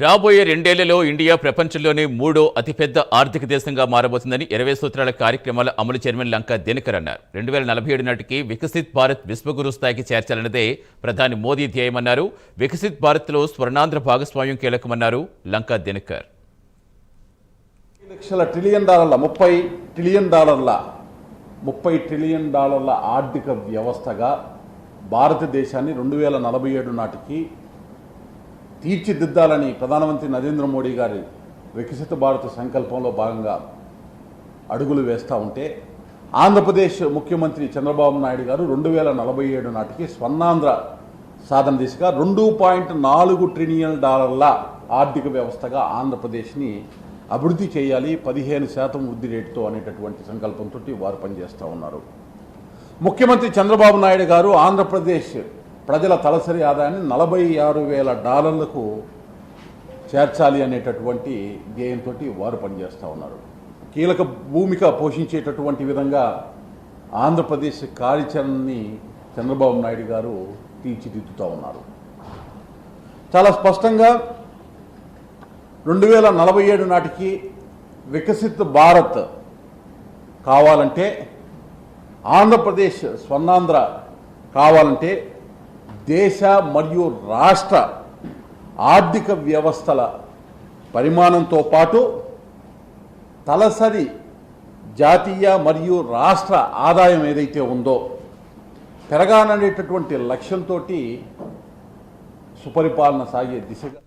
రాబోయే రెండేళ్ళలో ఇండియా ప్రపంచంలోనే మూడో అతిపెద్ద ఆర్థిక దేశంగా మారబోతుందని ఇరవై సూత్రాల కార్యక్రమాల అమలు చైర్మన్ లంకా దినకర్ అన్నారు. రెండు వేల నలభై ఏడు నాటికి వికసిత్ భారత్ విశ్వగురు స్థాయికి చేర్చాలన్నదే ప్రధాని మోదీ ధ్యేయమన్నారు. వికసిత్ భారత్లో స్వర్ణాంధ్ర భాగస్వామ్యం కీలకమన్నారు లంకా దినకర్. లక్షల ట్రిలియన్ డాలర్ల ముప్పై ట్రిలియన్ డాలర్ల ముప్పై ట్రిలియన్ డాలర్ల ఆర్థిక వ్యవస్థగా భారతదేశాన్ని రెండు వేల నలభై ఏడు నాటికి తీర్చిదిద్దాలని ప్రధానమంత్రి నరేంద్ర మోడీ గారి వికసిత భారత సంకల్పంలో భాగంగా అడుగులు వేస్తూ ఉంటే ఆంధ్రప్రదేశ్ ముఖ్యమంత్రి చంద్రబాబు నాయుడు గారు రెండు వేల నలభై ఏడు నాటికి స్వర్ణాంధ్ర సాధన దిశగా రెండు పాయింట్ నాలుగు ట్రిలియన్ డాలర్ల ఆర్థిక వ్యవస్థగా ఆంధ్రప్రదేశ్ని అభివృద్ధి చేయాలి పదిహేను శాతం వృద్ధి రేటుతో అనేటటువంటి సంకల్పంతో వారు పనిచేస్తూ ఉన్నారు. ముఖ్యమంత్రి చంద్రబాబు నాయుడు గారు ఆంధ్రప్రదేశ్ ప్రజల తలసరి ఆదాయాన్ని నలభై ఆరు వేల డాలర్లకు చేర్చాలి అనేటటువంటి ధ్యేయంతో వారు పనిచేస్తూ ఉన్నారు. కీలక భూమిక పోషించేటటువంటి విధంగా ఆంధ్రప్రదేశ్ కార్యాచరణని చంద్రబాబు నాయుడు గారు తీర్చిదిద్దుతూ ఉన్నారు. చాలా స్పష్టంగా రెండు వేల నలభై ఏడు నాటికి వికసిత్ భారత్ కావాలంటే ఆంధ్రప్రదేశ్ స్వర్ణాంధ్ర కావాలంటే దేశ మరియు రాష్ట్ర ఆర్థిక వ్యవస్థల పరిమాణంతో పాటు తలసరి జాతీయ మరియు రాష్ట్ర ఆదాయం ఏదైతే ఉందో పెరగాలనేటటువంటి లక్ష్యంతో సుపరిపాలన సాగే దిశగా